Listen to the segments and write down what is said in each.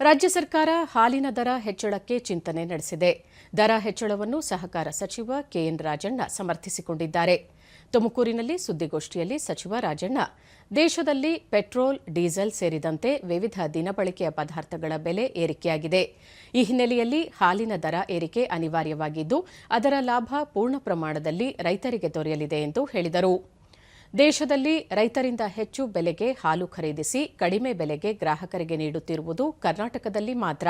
ರಾಜ್ಯ ಸರ್ಕಾರ ಹಾಲಿನ ದರ ಹೆಚ್ಚಳಕ್ಕೆ ಚಿಂತನೆ ನಡೆಸಿದೆ. ದರ ಹೆಚ್ಚಳವನ್ನು ಸಹಕಾರ ಸಚಿವ ಕೆಎನ್ ರಾಜಣ್ಣ ಸಮರ್ಥಿಸಿಕೊಂಡಿದ್ದಾರೆ. ತುಮಕೂರಿನಲ್ಲಿ ಸುದ್ದಿಗೋಷ್ಠಿಯಲ್ಲಿ ಸಚಿವ ರಾಜಣ್ಣ, ದೇಶದಲ್ಲಿ ಪೆಟ್ರೋಲ್, ಡೀಸೆಲ್ ಸೇರಿದಂತೆ ವಿವಿಧ ದಿನಬಳಕೆಯ ಪದಾರ್ಥಗಳ ಬೆಲೆ ಏರಿಕೆಯಾಗಿದೆ. ಈ ಹಿನ್ನೆಲೆಯಲ್ಲಿ ಹಾಲಿನ ದರ ಏರಿಕೆ ಅನಿವಾರ್ಯವಾಗಿದ್ದು, ಅದರ ಲಾಭ ಪೂರ್ಣ ಪ್ರಮಾಣದಲ್ಲಿ ರೈತರಿಗೆ ದೊರೆಯಲಿದೆ ಎಂದು ಹೇಳಿದರು. ದೇಶದಲ್ಲಿ ರೈತರಿಂದ ಹೆಚ್ಚು ಬೆಲೆಗೆ ಹಾಲು ಖರೀದಿಸಿ ಕಡಿಮೆ ಬೆಲೆಗೆ ಗ್ರಾಹಕರಿಗೆ ನೀಡುತ್ತಿರುವುದು ಕರ್ನಾಟಕದಲ್ಲಿ ಮಾತ್ರ.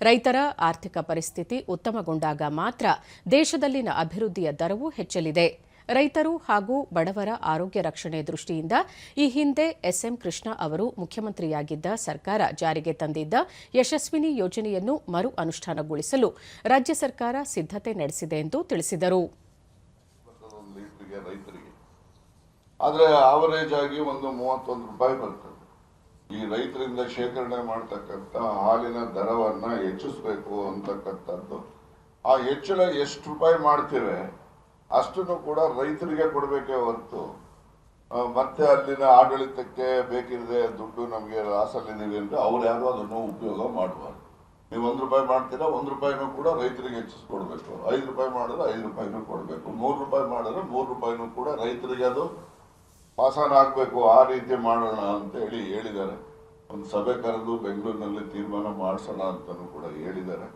ರೈತರ ಆರ್ಥಿಕ ಪರಿಸ್ಥಿತಿ ಉತ್ತಮಗೊಂಡಾಗ ಮಾತ್ರ ದೇಶದಲ್ಲಿನ ಅಭಿವೃದ್ಧಿಯ ದರವೂ ಹೆಚ್ಚಲಿದೆ. ರೈತರು ಹಾಗೂ ಬಡವರ ಆರೋಗ್ಯ ರಕ್ಷಣೆ ದೃಷ್ಟಿಯಿಂದ ಈ ಹಿಂದೆ ಎಸ್ಎಂ ಕೃಷ್ಣ ಅವರು ಮುಖ್ಯಮಂತ್ರಿಯಾಗಿದ್ದ ಸರ್ಕಾರ ಜಾರಿಗೆ ತಂದಿದ್ದ ಯಶಸ್ವಿನಿ ಯೋಜನೆಯನ್ನು ಮರು ಅನುಷ್ಠಾನಗೊಳಿಸಲು ರಾಜ್ಯ ಸರ್ಕಾರ ಸಿದ್ದತೆ ನಡೆಸಿದೆ ಎಂದು ತಿಳಿಸಿದರು. ಆದರೆ ಆವರೇಜ್ ಆಗಿ ಒಂದು ಮೂವತ್ತೊಂದು ರೂಪಾಯಿ ಬರ್ತದೆ. ಈ ರೈತರಿಂದ ಶೇಖರಣೆ ಮಾಡ್ತಕ್ಕಂಥ ಹಾಲಿನ ದರವನ್ನು ಹೆಚ್ಚಿಸಬೇಕು ಅಂತಕ್ಕಂಥದ್ದು. ಆ ಹೆಚ್ಚಳ ಎಷ್ಟು ರೂಪಾಯಿ ಮಾಡ್ತೇವೆ, ಅಷ್ಟನ್ನು ಕೂಡ ರೈತರಿಗೆ ಕೊಡಬೇಕೇ ಹೊರತು. ಮತ್ತೆ ಅಲ್ಲಿನ ಆಡಳಿತಕ್ಕೆ ಬೇಕಿರದೆ ದುಡ್ಡು ನಮಗೆ ಲಾಸಲ್ಲಿದ್ದೀವಿ ಅಂದ್ರೆ ಅವ್ರು ಯಾರು ಅದನ್ನು ಉಪಯೋಗ ಮಾಡಬಾರ್ದು ನೀವು ಒಂದು ರೂಪಾಯಿ ಮಾಡ್ತೀರಾ, ಒಂದು ರೂಪಾಯಿನೂ ಕೂಡ ರೈತರಿಗೆ ಹೆಚ್ಚಿಸ್ಕೊಡ್ಬೇಕು. ಐದು ರೂಪಾಯಿ ಮಾಡಿದ್ರೆ ಐದು ರೂಪಾಯಿನೂ ಕೊಡಬೇಕು. ಮೂರು ರೂಪಾಯಿ ಮಾಡಿದ್ರೆ ಮೂರು ರೂಪಾಯಿನೂ ಕೂಡ ರೈತರಿಗೆ ಅದು ಪಾಸಾನ ಆಗಬೇಕು ಆ ರೀತಿ ಮಾಡೋಣ ಅಂತ ಹೇಳಿ ಹೇಳಿದ್ದಾರೆ. ಒಂದು ಸಭೆ ಕರೆದು ಬೆಂಗಳೂರಿನಲ್ಲಿ ತೀರ್ಮಾನ ಮಾಡಿಸೋಣ ಅಂತಲೂ ಕೂಡ ಹೇಳಿದ್ದಾರೆ.